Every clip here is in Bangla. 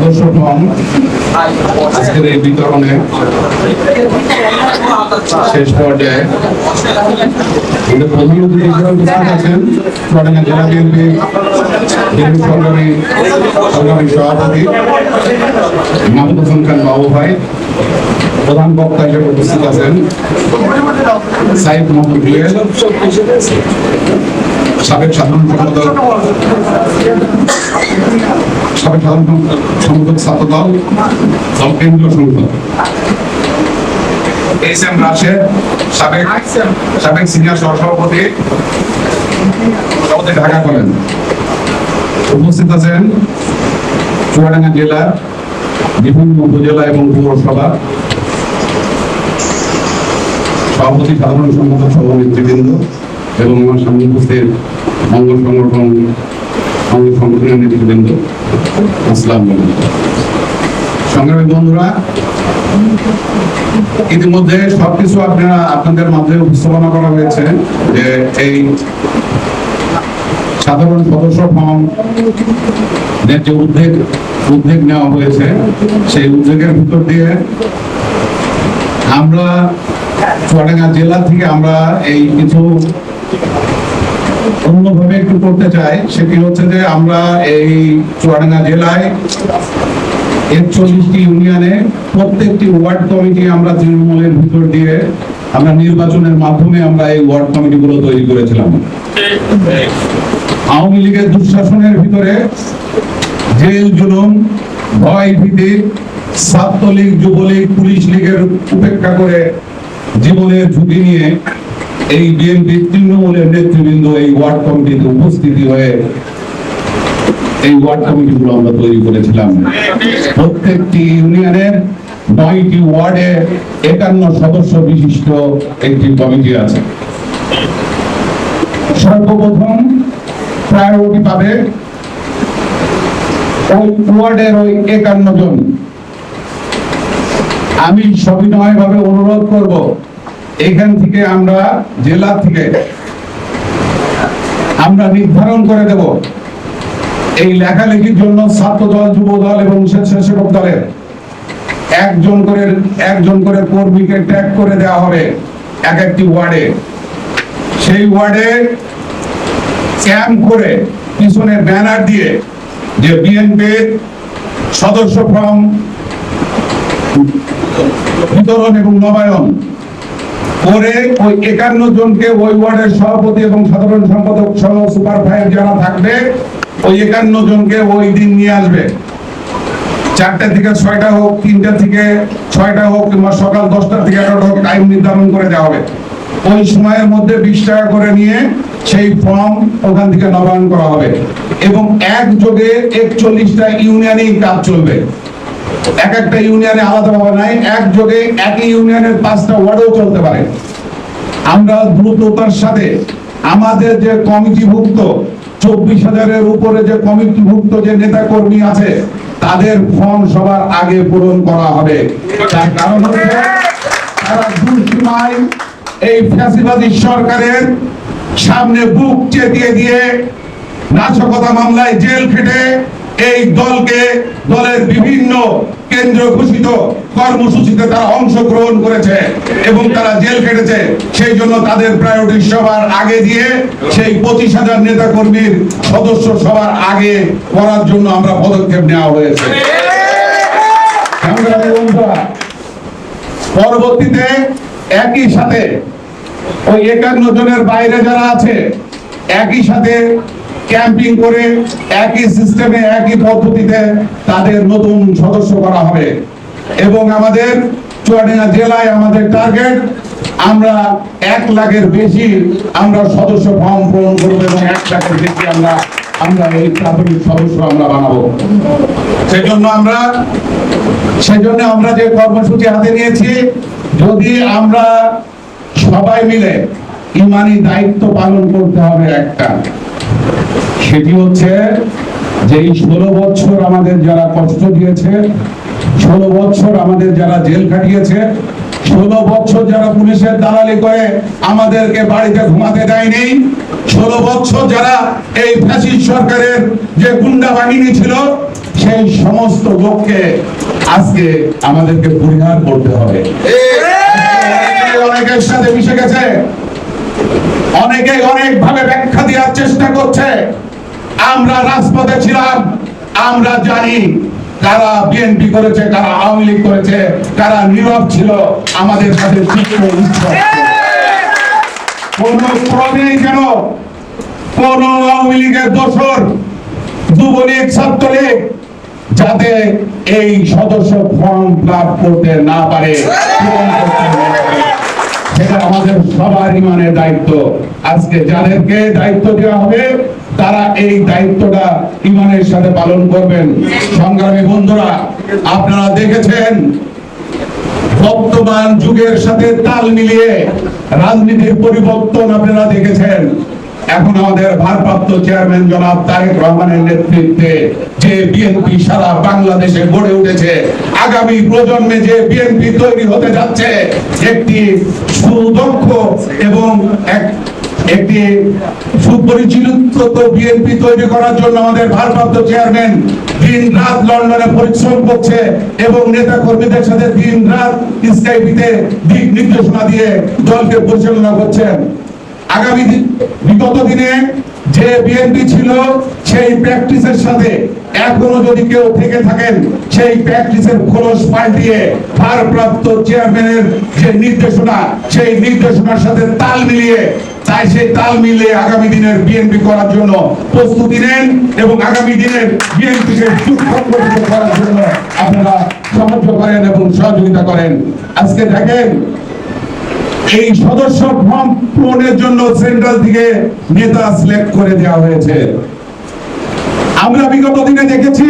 সদস্য ফর্ম আজকের এই বিতরণে শেষ পর্যায়ে প্রধান আছেন চুয়াডাঙ্গা জেলা বিএনপি বিএনপি সংগ্রামী সংগ্রামী সভাপতি মাহমুদ হোসেন খান বাবু ভাই, প্রধান বক্তা হিসেবে উপস্থিত আছেন সাইদ মোহাম্মদ সাবেক সাধারণ সাবেক সাধারণ সম্পাদক দল কেন্দ্রীয় সংসদ এস এম রাশেদ সাবেক সাবেক সিনিয়র সহসভাপতি, সভাপতি ঢাকা করেন উপস্থিত আছেন চুয়াডাঙ্গা জেলার বিভিন্ন উপজেলা এবং পৌরসভা। সভাপতি সাধারণ সম্পাদক সহ নেতৃবৃন্দ এবং আমার সামনে উপস্থিত মঙ্গল সংগঠন, মঙ্গল সংগঠনের নেতৃবৃন্দ, আসসালাম সংগ্রামী বন্ধুরা, ইতিমধ্যে সবকিছু আপনারা আপনাদের মাধ্যমে উপস্থাপনা করা হয়েছে যে এই সাধারণ সদস্য ফর্ম যে উদ্যোগ উদ্যোগ নেওয়া হয়েছে, সেই উদ্বেগের ভিতর দিয়ে আমরা চুয়াডাঙ্গা জেলা থেকে আমরা এই কিছু অন্যভাবে একটু করতে চাই, সেটি হচ্ছে যে আমরা এই চুয়াডাঙ্গা জেলায় একচল্লিশটি ইউনিয়নে প্রত্যেকটি ওয়ার্ড কমিটি আমরা তৃণমূলের ভিতর দিয়ে আমরা নির্বাচনের মাধ্যমে আমরা এই ওয়ার্ড কমিটিগুলো তৈরি করেছিলাম। আওয়ামী লীগের দুঃশাসনের ভিতরে জেল জুলুম ভয় ভীতি ছাত্রলীগ, যুবলীগ, পুলিশ লীগের উপেক্ষা করে জীবনের ঝুঁকি নিয়ে এই বিএনপি তৃণমূলের নেতৃবৃন্দ এই ওয়ার্ড কমিটিতে উপস্থিতি হয়ে এই ওয়ার্ড কমিটিগুলো আমরা তৈরি করেছিলাম। প্রত্যেকটি ইউনিয়নের নয়টি ওয়ার্ডে একান্ন সদস্য বিশিষ্ট একটি কমিটি আছে। সর্বপ্রথম প্রায়োরিটি পাবে ওই ওয়ার্ডের ওই একান্ন জন। আমি সবিনয় ভাবে অনুরোধ করব এখান থেকে আমরা জেলা থেকে আমরা নির্ধারণ করে দেব এই লেখালেখির জন্য ছাত্র দল যুব দল এবং স্বেচ্ছাসেবক দলের একজন করে একজন করে কর্মীকে ট্যাগ করে দেওয়া হবে এক একটি ওয়ার্ডে। সেই ওয়ার্ডে ক্যাম্প করে পিছনে ব্যানার দিয়ে যে বিএনপির সদস্য ফর্ম বিতরণ এবং নবায়ন করে ওই একান্ন জনকে ওই ওয়ার্ডের সভাপতি এবং সাধারণ সম্পাদক সহ সুপার যারা থাকবে, ওই একান্ন জনকে ওই দিন নিয়ে আসবে। চারটা থেকে ছয়টা হোক, তিনটা থেকে ছয়টা হোক কিংবা সকাল দশটা থেকে এগারোটা হোক টাইম নির্ধারণ করে দেওয়া হবে। ওই সময়ের মধ্যে বিশ টাকা করে নিয়ে সেই ফর্ম ওখান থেকে নবায়ন করা হবে। এবং একযোগে একচল্লিশটা ইউনিয়নেই কাজ চলবে। এক একটা ইউনিয়নে আলাদা ভাবে নাই, একযোগে একই ইউনিয়নের পাঁচটা ওয়ার্ডও চলতে পারে। আমরা দ্রুততার সাথে আমাদের যে কমিটিভুক্ত, চব্বিশ হাজারের উপরে যে কমিটিভুক্ত যে নেতা কর্মী আছে, তাদের ফর্ম সবার আগে পূরণ করা হবে। তার কারণ হচ্ছে, তারা দুঃসময় এই ফ্যাসিবাদী সরকারের সামনে বুক চেপিয়ে দিয়ে নাশকতা মামলায় জেল খেটে এই দলকে দলের বিভিন্ন কেন্দ্র ঘোষিত কর্মসূচিতে তারা অংশগ্রহণ করেছে এবং তারা জেল কেটেছে সেই জন্য তাদের প্রায়োরিটি সবার আগে দিয়ে সেই পঁচিশ হাজার নেতা কর্মীর সদস্য সবার আগে করার জন্য আমরা পদক্ষেপ নেওয়া হয়েছে। পরবর্তীতে একই সাথে ওই একান্ন জনের বাইরে যারা আছে, একই সাথে ক্যাম্পিং করে একই সিস্টেমে, একই পদ্ধতিতে তাদের নতুন সদস্য করা হবে। এবং আমাদের চুয়াডাঙ্গা জেলায় আমাদের টার্গেট, আমরা এক লাখের বেশি আমরা সদস্য ফর্ম পূরণ করব এবং এক লাখের বেশি আমরা আমরা এই প্রাথমিক সদস্য আমরা বানাবো। সেই জন্য আমরা, সেজন্য আমরা যে কর্মসূচি হাতে নিয়েছি, যদি আমরা সবাই মিলে ইমানি দায়িত্ব পালন করতে হবে একটা। সেটি হচ্ছে যে এই ষোলো বছর আমাদের যারা কষ্ট দিয়েছে ষোলো বছর আমাদের যারা জেল কাটিয়েছে ষোলো বছর যারা পুলিশের দালালি করে আমাদেরকে বাড়িতে ঘুমাতে দেয়নি ষোলো বছর যারা এই ফ্যাসিস্ট সরকারের যে গুন্ডা বাহিনী ছিল সেই সমস্ত লোককে আজকে আমাদেরকে পরিহার করতে হবে। অনেকের সাথে মিশে গেছে। অনেকে অনেক ভাবে ব্যাখ্যা দেওয়ার চেষ্টা করছে। আমরা রাজপথে ছিলাম, আমরা জানি কারা বিএনপি করেছে, কারা আওয়ামী লীগ করেছে, কারা নীরব ছিল, আমাদের সাথে কোন যেন কোন? আওয়ামী লীগের যুবলীগ, ছাত্রলীগ, যাতে এই সদস্য ফর্ম করতে না পারে। সেটা আমাদের সবার ইমানের দায়িত্ব। আজকে যাদেরকে দায়িত্ব দেওয়া হবে, তারা এই দায়িত্বটা ইমানের সাথে পালন করবেন। সংগ্রামী বন্ধুরা, আপনারা দেখেছেন, বর্তমান যুগের সাথে তাল মিলিয়ে রাজনীতির পরিবর্তন আপনারা দেখেছেন। এখন আমাদের ভারপ্রাপ্ত চেয়ারম্যান জনাব তারেক রহমানের নেতৃত্বে যে বিএনপি সারা বাংলাদেশে গড়ে উঠেছে, আগামী প্রজন্মে যে বিএনপি তৈরি হতে যাচ্ছে, একটি সুদক্ষ এবং এক, একটি সুপরিচালিত বিএনপি তৈরি করার জন্য আমাদের ভারপ্রাপ্ত চেয়ারম্যান দিন রাত লন্ডনে পরিশ্রম করছে এবং নেতা কর্মীদের সাথে দিন রাত স্কাইপিতে দিক নির্দেশনা দিয়ে দলকে পরিচালনা করছেন। আগামী বিগত দিনে যে বিএনপি ছিল, সেই প্র্যাকটিসের সাথে এখনও যদি কেউ থেকে থাকেন, সেই প্র্যাকটিসের খোলস পাল্টিয়ে ভারপ্রাপ্ত চেয়ারম্যানের যে নির্দেশনা, সেই নির্দেশনার সাথে তাল মিলিয়ে, তাই সেই তাল মিলিয়ে আগামী দিনের বিএনপি করার জন্য প্রস্তুতি নেন এবং আগামী দিনের বিএনপিকে সুসংগঠিত করার জন্য আপনারা সাহায্য করেন এবং সহযোগিতা করেন। আজকে দেখেন এই সদস্য ফর্ম পূরণের জন্য সেন্ট্রাল থেকে নেতা সিলেক্ট করে দেওয়া হয়েছে। আমরা বিগত দিনে দেখেছি,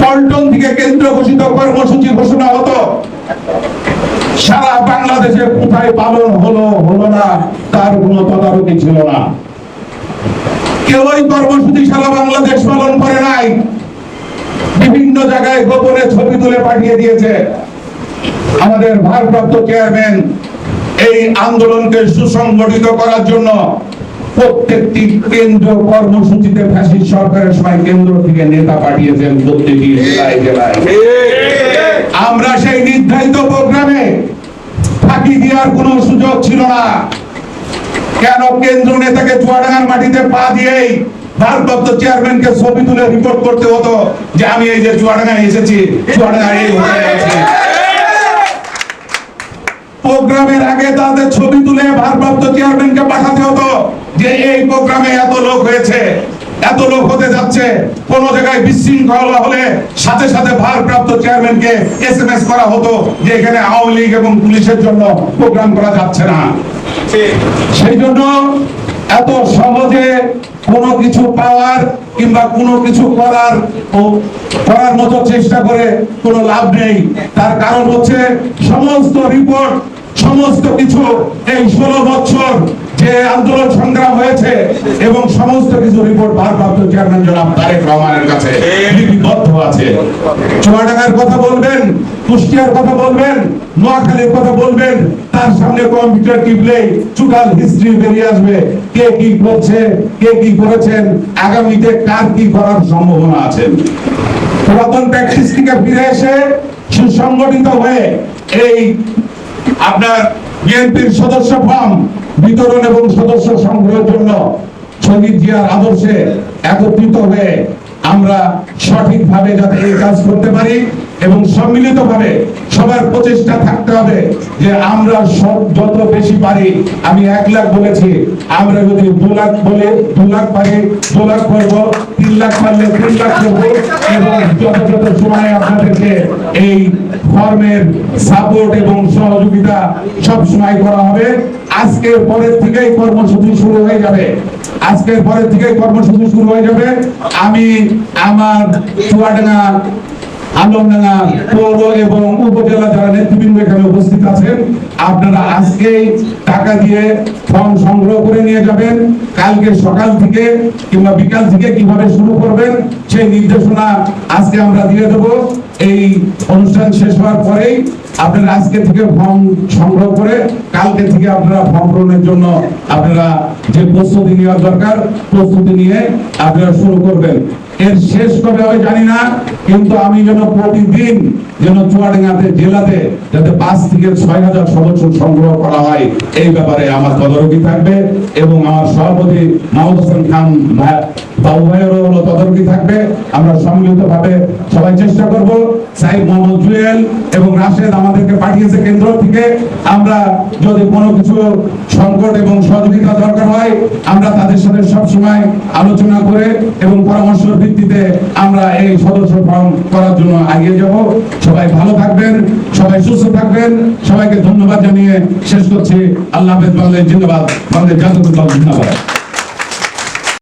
পল্টন থেকে কেন্দ্র ঘোষিত কর্মসূচি ঘোষণা হতো। সারা বাংলাদেশে কোথায় পালন হলো হলো না, তার কোনো তদারকি ছিল না। কেউ ওই কর্মসূচি সারা বাংলাদেশ পালন করে নাই। বিভিন্ন জায়গায় গোপনে ছবি তুলে পাঠিয়ে দিয়েছে। আমাদের ভারপ্রাপ্ত চেয়ারম্যান এই আন্দোলনকে সুসংগঠিত করার জন্য প্রত্যেকটি কেন্দ্র কর্মসূচিতে ফ্যাসিস্ট সরকারের সময় কেন্দ্র থেকে নেতা পাঠিয়েছেন প্রত্যেকটি জেলায় জেলায়। আমরা সেই নির্ধারিত প্রোগ্রামে ফাঁকি দেওয়ার কোনো সুযোগ ছিল না। কেন কেন্দ্র নেতাকে চুয়াডাঙ্গার মাটিতে পা দিয়েই ভারপ্রাপ্ত চেয়ারম্যানকে ছবি তুলে রিপোর্ট করতে হতো যে আমি এই যে চুয়াডাঙ্গায় এসেছি, চুয়াডাঙ্গায় এই হোটেলে আছি। প্রোগ্রামের আগে তাদের ছবি তুলে ভারপ্রাপ্ত চেয়ারম্যানকে পাঠাতে হতো যে এই প্রোগ্রামে এত লোক হয়েছে, এত লোক হতে যাচ্ছে। কোন জায়গায় বিশৃঙ্খলা হলে সাথে সাথে ভারপ্রাপ্ত চেয়ারম্যানকে এসএমএস করা হতো যে এখানে আওয়ামী লীগ এবং পুলিশের জন্য প্রোগ্রাম করা যাচ্ছে না। সেই জন্য এত সহজে কোনো কিছু পাওয়ার কিংবা কোনো কিছু করার ও করার মতো চেষ্টা করে কোনো লাভ নেই। তার কারণ হচ্ছে সমস্ত রিপোর্ট সমস্ত কিছু এই ষোলো বছর যে আন্দোলন সংগ্রাম হয়েছে এবং সমস্ত কিছু রিপোর্ট ভারপ্রাপ্ত চেয়ারম্যান জনাব তারেক রহমানের কাছে লিপিবদ্ধ আছে। চুয়াডাঙ্গার কথা বলবেন, কুষ্টিয়ার কথা বলবেন, নোয়াখালীর কথা বলবেন, তার সামনে কম্পিউটার টিপলেই টোটাল হিস্ট্রি বেরিয়ে আসবে। কে কি করছে কে কি করেছেন, আগামীতে কার কি করার সম্ভাবনা আছে। পুরাতন প্র্যাকটিস থেকে ফিরে এসে সুসংগঠিত হয়ে এই আপনার বিএনপির সদস্য ফর্ম বিতরণ এবং সদস্য সংগ্রহের জন্য শহীদ জিয়ার আদর্শে একত্রিত হয়ে আমরা সঠিকভাবে যাতে এই কাজ করতে পারি এবং সম্মিলিতভাবে সবার প্রচেষ্টা থাকতে হবে যে আমরা সব যত বেশি পারি, আমি এক লাখ বলেছি, আমরা যদি দু লাখ বলে, দু লাখ পারি, দু লাখ করব, তিন লাখ পারলে তিন লাখ করব, এবং যত সময় আপনাদেরকে এই ফর্মের সাপোর্ট এবং সহযোগিতা সব সময় করা হবে, আজকের পরের থেকেই কর্মসূচি শুরু হয়ে যাবে। আজকের পরের থেকে কর্মসূচি শুরু হয়ে যাবে। আমি আমার চুয়াডাঙ্গা আলমডাঙ্গা পৌর এবং উপজেলা যারা নেতৃবৃন্দ এখানে উপস্থিত আছেন, আপনারা আজকেই টাকা দিয়ে ফর্ম সংগ্রহ করে নিয়ে যাবেন। কালকে সকাল থেকে কিংবা বিকাল থেকে কীভাবে শুরু করবেন, সেই নির্দেশনা আজকে আমরা দিয়ে দেব। এই অনুষ্ঠান শেষ হওয়ার পরেই আপনারা আজকে থেকে ফর্ম সংগ্রহ করে কালকে থেকে আপনারা ফর্ম পূরণের জন্য আপনারা যে প্রস্তুতি নেওয়া দরকার, প্রস্তুতি নিয়ে আপনারা শুরু করবেন। এর শেষ কবে হয় জানি না, কিন্তু আমি যেন প্রতিদিন যেন চুয়াডাঙ্গাতে, জেলাতে যাতে পাঁচ থেকে ছয় হাজার সদস্য সংগ্রহ করা হয়, এই ব্যাপারে আমার তদারকি থাকবে এবং আমার সভাপতি মাহমুদ হোসেন খান বাবু ভাইয়েরও তদারকি থাকবে। আমরা সম্মিলিতভাবে সবাই চেষ্টা করব। সাহেব মোহাম্মদ জুয়েল এবং রাশেদ আমাদেরকে পাঠিয়েছে কেন্দ্র থেকে। আমরা যদি কোনো কিছু সংকট এবং সহযোগিতা দরকার হয়, আমরা তাদের সাথে সব সময় আলোচনা করে এবং পরামর্শের ভিত্তিতে আমরা এই সদস্য ফর্ম করার জন্য এগিয়ে যাব। সবাই ভালো থাকবেন, সবাই সুস্থ থাকবেন। সবাইকে ধন্যবাদ জানিয়ে শেষ করছি। আল্লাহ হাফেজ বাংলাদেশ জিন্দাবাদ। বাংলাদেশ জাতীয় জিন্দাবাদ।